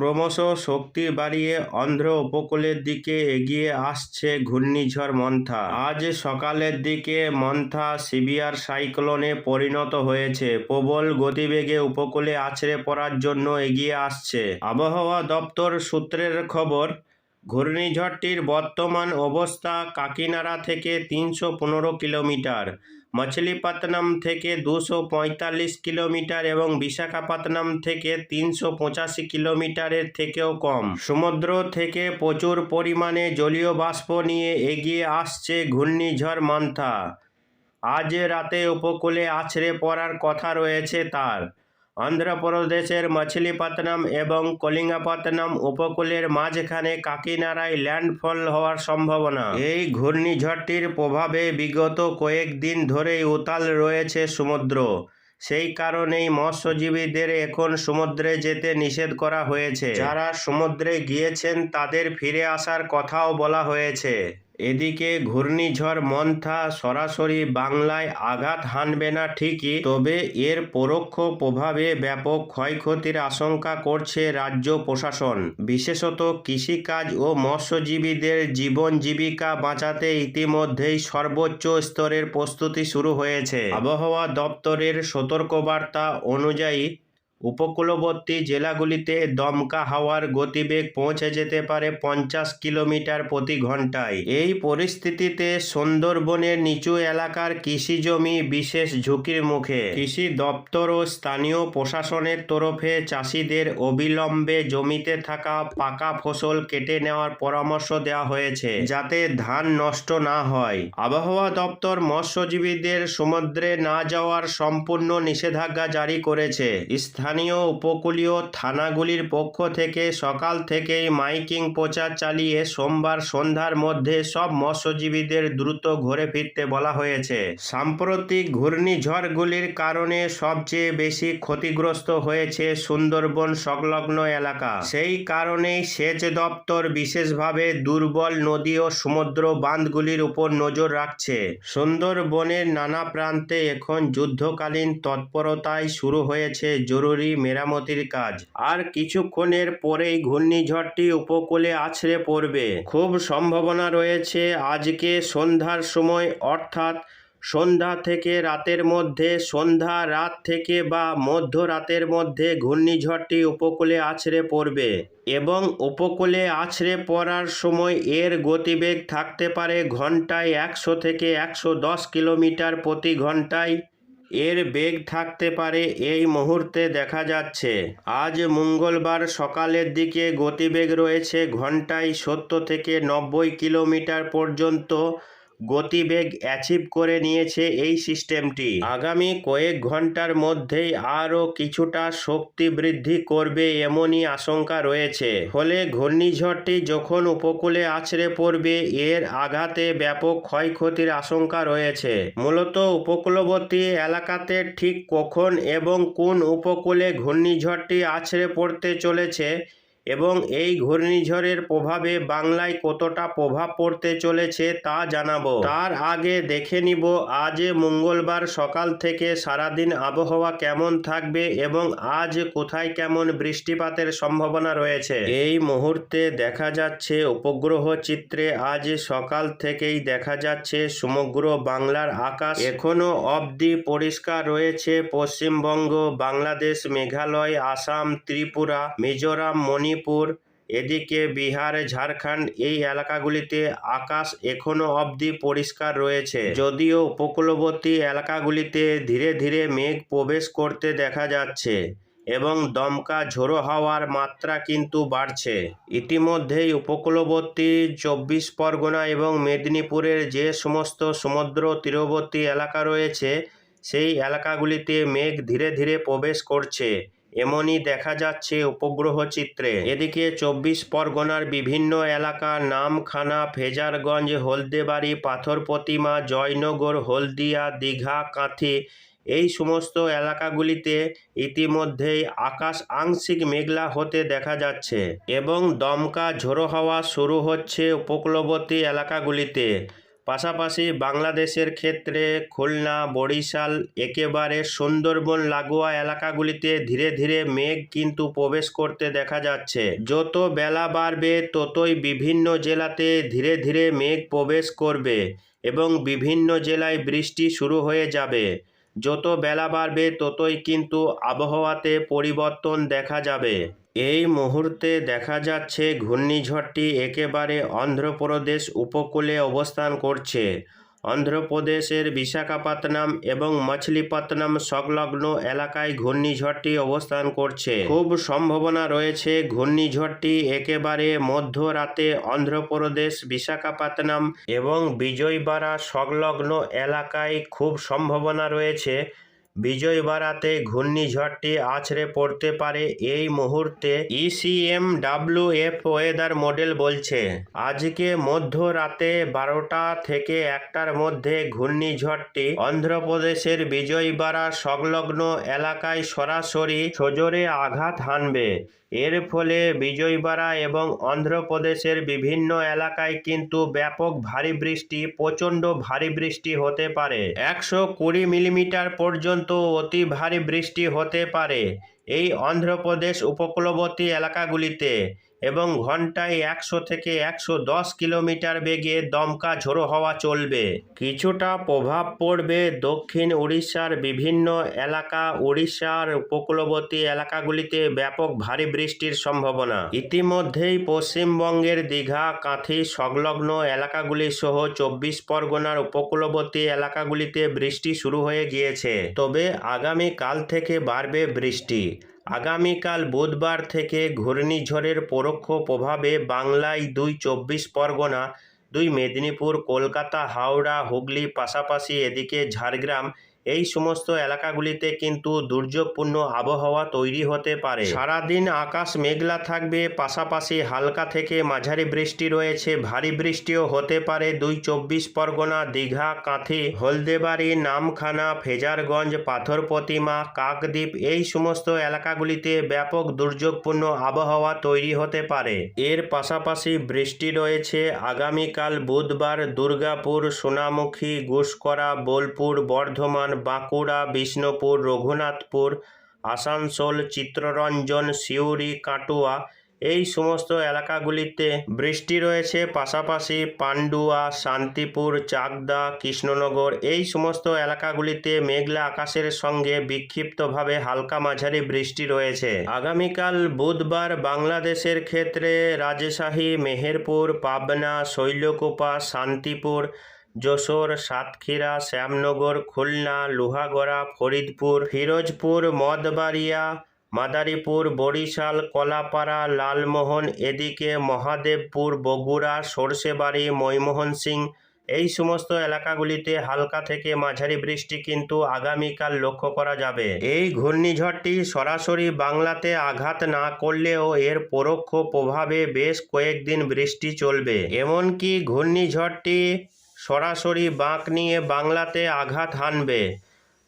ক্রমশ শক্তি বাড়িয়ে অন্ধ্র উপকূলের দিকে এগিয়ে আসছে ঘূর্ণিঝড় মন্থা। আজ সকালের দিকে মন্থা সিভিয়ার সাইক্লোনে পরিণত হয়েছে। প্রবল গতিবেগে উপকূলে আছড়ে পড়ার জন্য এগিয়ে আসছে। আবহাওয়া দপ্তর সূত্রের খবর, ঘূর্ণিঝড়টির বর্তমান অবস্থা কাকিনাড়া থেকে তিনশো পনেরো কিলোমিটার। মছলিপত্তনম থেকে দুশো পঁয়তাল্লিশ কিলোমিটার এবং বিশাখাপত্তনম থেকে তিনশো পঁচাশি কিলোমিটারের থেকেও কম। সমুদ্র থেকে প্রচুর পরিমাণে জলীয় বাষ্প নিয়ে এগিয়ে আসছে ঘূর্ণিঝড় মান্থা। আজ রাতে উপকূলে আছড়ে পড়ার কথা রয়েছে তার। অন্ধ্রপ্রদেশের মছলিপত্তনম এবং কলিঙ্গপত্তনম উপকূলের মাঝখানে কাকিনাড়ায় ল্যান্ডফল হওয়ার সম্ভাবনা। এই ঘূর্ণিঝড়টির প্রভাবে বিগত কয়েকদিন ধরেই উতাল রয়েছে সমুদ্র। সেই কারণেই মৎস্যজীবীদের এখন সমুদ্রে যেতে নিষেধ করা হয়েছে। যারা সমুদ্রে গিয়েছেন তাদের ফিরে আসার কথাও বলা হয়েছে। এদিকে ঘূর্ণিঝড় মন্থা সরাসরি বাংলায় আঘাত হানবে না ঠিকই, তবে এর পরোক্ষ প্রভাবে ব্যাপক ক্ষয়ক্ষতির আশঙ্কা করছে রাজ্য প্রশাসন। বিশেষত কৃষিকাজ ও মৎস্যজীবীদের জীবন জীবিকা বাঁচাতে ইতিমধ্যেই সর্বোচ্চ স্তরের প্রস্তুতি শুরু হয়েছে। আবহাওয়া দপ্তরের সতর্কবার্তা অনুযায়ী উপকূলবর্তী জেলাগুলিতে দমকা হাওয়ার গতিবেগ পৌঁছে যেতে পারে পঞ্চাশ কিলোমিটার প্রতি ঘন্টায় এই পরিস্থিতিতে সুন্দরবনের নিচু এলাকার কৃষি জমি বিশেষ ঝুঁকির মুখে। কৃষি দপ্তর ও স্থানীয় প্রশাসনের তরফে চাষিদের অবিলম্বে জমিতে থাকা পাকা ফসল কেটে নেওয়ার পরামর্শ দেওয়া হয়েছে, যাতে ধান নষ্ট না হয়। আবহাওয়া দপ্তর মৎস্যজীবীদের সমুদ্রে না যাওয়ার সম্পূর্ণ নিষেধাজ্ঞা জারি করেছে। স্থানীয় উপকূলীয় থানাগুলির পক্ষ থেকে সকাল থেকেই মাইকিং প্রচার চালিয়ে সোমবার সন্ধ্যার মধ্যে সব মৎস্যজীবীদের দ্রুত ঘরে ফিরতে বলা হয়েছে। সাম্প্রতিক ঘূর্ণিঝড়গুলির কারণে সবচেয়ে বেশি ক্ষতিগ্রস্ত হয়েছে সুন্দরবন সংলগ্ন এলাকা। সেই কারণেই সেচ দপ্তর বিশেষভাবে দুর্বল নদী ও সমুদ্র বাঁধগুলির উপর নজর রাখছে। সুন্দরবনের নানা প্রান্তে এখন যুদ্ধকালীন তৎপরতায় শুরু হয়েছে জরুরি মেরামতির কাজ। আর কিছুক্ষণের পরেই ঘূর্ণিঝড়টি উপকূলে আছড়ে পড়বে। খুব সম্ভাবনা রয়েছে আজকে সন্ধ্যার সময়, অর্থাৎ সন্ধ্যা থেকে রাতের মধ্যে, সন্ধ্যা রাত থেকে বা মধ্যরাতের মধ্যে ঘূর্ণিঝড়টি উপকূলে আছড়ে পড়বে এবং উপকূলে আছড়ে পড়ার সময় এর গতিবেগ থাকতে পারে ঘন্টায় একশো থেকে একশো দশ কিলোমিটার প্রতি ঘন্টায়। এর বেগ থাকতে পারে এই মুহূর্তে দেখা যাচ্ছে। আজ মঙ্গলবার সকালের দিকে গতিবেগ রয়েছে ঘন্টায় সত্তর থেকে নব্বই কিলোমিটার পর্যন্ত। গতিবেগ অ্যাচিভ করে নিয়েছে এই সিস্টেমটি আগামী কয়েক ঘণ্টার মধ্যেই আরও কিছুটা শক্তি বৃদ্ধি করবে এমনই আশঙ্কা রয়েছে। ফলে ঘূর্ণিঝড়টি যখন উপকূলে আছড়ে পড়বে, এর আঘাতে ব্যাপক ক্ষয়ক্ষতির আশঙ্কা রয়েছে। মূলত উপকূলবর্তী এলাকাতে ঠিক কখন এবং কোন উপকূলে ঘূর্ণিঝড়টি আছড়ে পড়তে চলেছে এবং এই ঘূর্ণিঝড়ের প্রভাবে বাংলায় কতটা প্রভাব পড়তে চলেছে তা জানাব। তার আগে দেখে নিব, আজ মঙ্গলবার সকাল থেকে সারাদিন আবহাওয়া কেমন থাকবে এবং আজ কোথায় কেমন বৃষ্টিপাতের সম্ভাবনা রয়েছে। এই মুহূর্তে দেখা যাচ্ছে উপগ্রহ চিত্রে আজ সকাল থেকেই দেখা যাচ্ছে সমগ্র বাংলার আকাশ এখনও অবধি পরিষ্কার রয়েছে। পশ্চিমবঙ্গ, বাংলাদেশ, মেঘালয়, আসাম, ত্রিপুরা, মিজোরাম মণিপুর, এদিকে বিহার, ঝাড়খণ্ড, এই এলাকাগুলিতে আকাশ এখনও অবধি পরিষ্কার রয়েছে। যদিও উপকূলবর্তী এলাকাগুলিতে ধীরে ধীরে মেঘ প্রবেশ করতে দেখা যাচ্ছে এবং দমকা ঝোড়ো হাওয়ার মাত্রা কিন্তু বাড়ছে। ইতিমধ্যেই উপকূলবর্তী চব্বিশ পরগনা এবং মেদিনীপুরের যে সমস্ত সমুদ্র তীরবর্তী এলাকা রয়েছে, সেই এলাকাগুলিতে মেঘ ধীরে ধীরে প্রবেশ করছে। এমনই দেখা যাচ্ছে উপগ্রহ চিত্রে। এদিকে চব্বিশ পরগনার বিভিন্ন এলাকা নামখানা ফেজারগঞ্জ, হলদেবাড়ি পাথর প্রতিমা জয়নগর, হলদিয়া, দীঘা, কাঁথি এই সমস্ত এলাকাগুলিতে ইতিমধ্যেই আকাশ আংশিক মেঘলা হতে দেখা যাচ্ছে এবং দমকা ঝোড়ো হাওয়া শুরু হচ্ছে উপকূলবর্তী এলাকাগুলিতে। পাশাপাশি বাংলাদেশের ক্ষেত্রে খুলনা, বরিশাল, একেবারে সুন্দরবন, লাগোয়া এলাকাগুলিতে ধীরে ধীরে মেঘ কিন্তু প্রবেশ করতে দেখা যাচ্ছে। যত বেলা বাড়বে, ততই বিভিন্ন জেলাতে ধীরে ধীরে মেঘ প্রবেশ করবে এবং বিভিন্ন জেলায় বৃষ্টি শুরু হয়ে যাবে। যত বেলা বাড়বে, ততই কিন্তু আবহাওয়াতে পরিবর্তন দেখা যাবে। এই মুহূর্তে দেখা যাচ্ছে ঘূর্ণিঝড়টি একেবারে অন্ধ্রপ্রদেশ উপকূলে অবস্থান করছে। অন্ধ্রপ্রদেশের বিশাখাপত্তনম এবং মছলিপত্তনম সংলগ্ন এলাকায় ঘূর্ণিঝড়টি অবস্থান করছে। খুব সম্ভাবনা রয়েছে ঘূর্ণিঝড়টি একেবারে মধ্যরাতে অন্ধ্রপ্রদেশ, বিশাখাপত্তনম এবং বিজয়বাড়া সংলগ্ন এলাকায় খুব সম্ভাবনা রয়েছে বিজয়বাড়াতে ঘূর্ণিঝড়টি আছড়ে পড়তে পারে এই মুহূর্তে E ECM W F weather model বলছে, আজকে মধ্যরাতে বারোটা থেকে একটার মধ্যে ঘূর্ণিঝড়টি অন্ধ্রপ্রদেশের বিজয়বাড়া সংলগ্ন এলাকায় সরাসরি সজোরে আঘাত হানবে। এর ফলে বিজয়বাড়া এবং অন্ধ্রপ্রদেশের বিভিন্ন এলাকায় কিন্তু ব্যাপক ভারী বৃষ্টি, প্রচণ্ড ভারী বৃষ্টি হতে পারে। একশো কুড়ি মিলিমিটার পর্যন্ত অতি ভারী বৃষ্টি হতে পারে। এই অন্ধ্রপ্রদেশ উপকূলবর্তী এলাকাগুলিতে এবং ঘন্টায় একশো থেকে একশো দশ কিলোমিটার বেগে দমকা ঝোড়ো হওয়া চলবে। কিছুটা প্রভাব পড়বে দক্ষিণ উড়িষ্যার বিভিন্ন এলাকা। উড়িষ্যার উপকূলবর্তী এলাকাগুলিতে ব্যাপক ভারী বৃষ্টির সম্ভাবনা। ইতিমধ্যেই পশ্চিমবঙ্গের দীঘা, কাঁথি, সংলগ্ন এলাকাগুলি সহ চব্বিশ পরগনার উপকূলবর্তী এলাকাগুলিতে বৃষ্টি শুরু হয়ে গিয়েছে। তবে আগামী কাল থেকে বাড়বে বৃষ্টি। আগামীকাল বুধবার থেকে ঘূর্ণিঝড়ের পরোক্ষ প্রভাবে বাংলায় দুই চব্বিশ পরগনা, দুই মেদিনীপুর, কলকাতা, হাওড়া, হুগলি পাশাপাশি এদিকে ঝাড়গ্রাম এই সমস্ত এলাকাগুলিতে কিন্তু দুর্যোগপূর্ণ আবহাওয়া তৈরি হতে পারে। সারাদিন আকাশ মেঘলা থাকবে, পাশাপাশি হালকা থেকে মাঝারি বৃষ্টি রয়েছে, ভারী বৃষ্টিও হতে পারে। দুই চব্বিশ পরগনা, দীঘা, কাঁথি, হলদেবাড়ি, নামখানা, ফেজারগঞ্জ পাথর প্রতিমা কাকদ্বীপ এই সমস্ত এলাকাগুলিতে ব্যাপক দুর্যোগপূর্ণ আবহাওয়া তৈরি হতে পারে। এর পাশাপাশি বৃষ্টি রয়েছে আগামীকাল বুধবার দুর্গাপুর, সোনামুখী, গুসকরা, বোলপুর, বর্ধমান বাঁকুড়া, বিষ্ণুপুর, রঘুনাথপুর, আসানসোল চিত্ররঞ্জন সিউড়ি, কাটুয়া এই সমস্ত এলাকাগুলিতে বৃষ্টি রয়েছে। পাশাপাশি পান্ডুয়া, শান্তিপুর, চাকদা, কৃষ্ণনগর এই সমস্ত এলাকাগুলিতে মেঘলা আকাশের সঙ্গে বিক্ষিপ্তভাবে হালকা মাঝারি বৃষ্টি রয়েছে। আগামীকাল বুধবার বাংলাদেশের ক্ষেত্রে রাজশাহী, মেহেরপুর, পাবনা, শৈলকুপা, শান্তিপুর যশোর, সাতক্ষীরা, শ্যামনগর, খুলনা, লোহাগড়া, ফরিদপুর, ফিরোজপুর, মদবাড়িয়া, মাদারীপুর, বরিশাল, কলাপাড়া, লালমোহন, এদিকে মহাদেবপুর, বগুড়া, সরষেবাড়ি, ময়মোহন সিং। এই সমস্ত এলাকাগুলিতে হালকা থেকে মাঝারি বৃষ্টি কিন্তু আগামীকাল লক্ষ্য করা যাবে। এই ঘূর্ণিঝড়টি সরাসরি বাংলাতে আঘাত না করলেও এর পরোক্ষ প্রভাবে বেশ কয়েকদিন বৃষ্টি চলবে। এমনকি ঘূর্ণিঝড়টি সরাসরি বাঁক নিয়ে বাংলাতে আঘাত হানবে।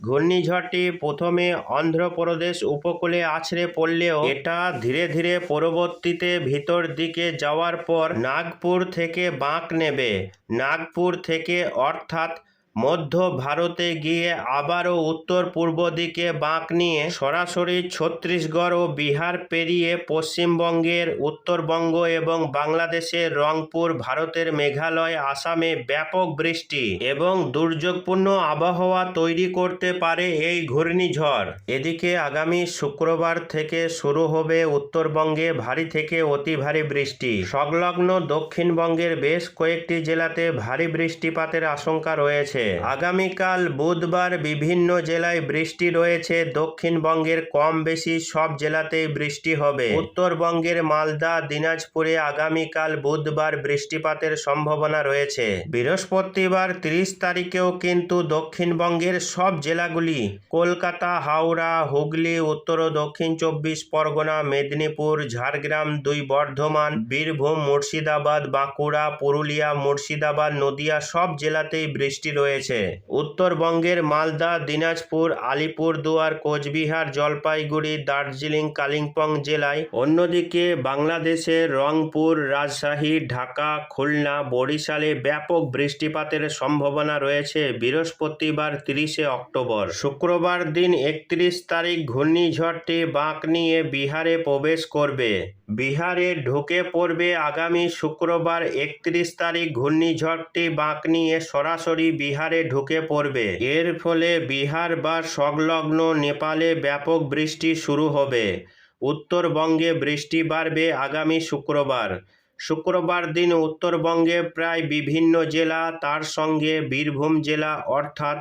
ঘূর্ণিঝড়টি প্রথমে অন্ধ্রপ্রদেশ উপকূলে আছড়ে পড়লেও এটা ধীরে ধীরে পরবর্তীতে ভিতর দিকে যাওয়ার পর নাগপুর থেকে বাঁক নেবে। নাগপুর থেকে অর্থাৎ মধ্য ভারতে গিয়ে আবারও উত্তর পূর্ব দিকে বাঁক নিয়ে সরাসরি ছত্তিশগড় ও বিহার পেরিয়ে পশ্চিমবঙ্গের উত্তরবঙ্গ এবং বাংলাদেশের রংপুর, ভারতের মেঘালয়, আসামে ব্যাপক বৃষ্টি এবং দুর্যোগপূর্ণ আবহাওয়া তৈরি করতে পারে এই ঘূর্ণিঝড়। এদিকে আগামী শুক্রবার থেকে শুরু হবে উত্তরবঙ্গে ভারী থেকে অতি ভারী বৃষ্টি। সংলগ্ন দক্ষিণবঙ্গের বেশ কয়েকটি জেলাতে ভারী বৃষ্টিপাতের আশঙ্কা রয়েছে। আগামীকাল বুধবার বিভিন্ন জেলায় বৃষ্টি রয়েছে। দক্ষিণবঙ্গের কম বেশি সব জেলাতেই বৃষ্টি হবে। উত্তরবঙ্গের মালদা, দিনাজপুরে আগামীকাল বুধবার বৃষ্টিপাতের সম্ভাবনা রয়েছে। বৃহস্পতিবার তিরিশ তারিখেও কিন্তু দক্ষিণবঙ্গের সব জেলাগুলি কলকাতা, হাওড়া, হুগলি, উত্তর ও দক্ষিণ চব্বিশ পরগনা, মেদিনীপুর, ঝাড়গ্রাম, দুই বর্ধমান, বীরভূম, মুর্শিদাবাদ, বাঁকুড়া, পুরুলিয়া, মুর্শিদাবাদ, নদিয়া সব জেলাতেই বৃষ্টি রয়েছে। রয়েছে। উত্তরবঙ্গের মালদা, দিনাজপুর আলিপুরদুয়ার কোচবিহার, জলপাইগুড়ি, দার্জিলিং, কালিম্পং জেলায়। অন্যদিকে বাংলাদেশের রংপুর, রাজশাহী, ঢাকা, খুলনা, বরিশালে ব্যাপক বৃষ্টিপাতের সম্ভাবনা রয়েছে বৃহস্পতিবার তিরিশে অক্টোবর। শুক্রবার দিন একত্রিশ তারিখ ঘূর্ণিঝড়টি বাঁক নিয়ে বিহারে প্রবেশ করবে। বিহারে ঢুকে পড়বে আগামী শুক্রবার একত্রিশ তারিখ ঘূর্ণিঝড়টি বাঁক নিয়ে সরাসরি বিহারে ঢুকে পড়বে। এর ফলে বিহার বা সংলগ্ন নেপালে ব্যাপক বৃষ্টি শুরু হবে। উত্তরবঙ্গে বৃষ্টি বাড়বে আগামী শুক্রবার। শুক্রবার দিন উত্তরবঙ্গে প্রায় বিভিন্ন জেলা, তার সঙ্গে বীরভূম জেলা অর্থাৎ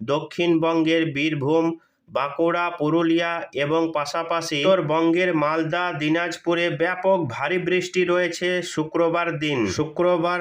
দক্ষিণবঙ্গের বীরভূম, বাঁকুড়া, পুরুলিয়া এবং পাশাপাশি উত্তরবঙ্গের মালদা, দিনাজপুরে ব্যাপক ভারী বৃষ্টি রয়েছে শুক্রবার দিন। শুক্রবার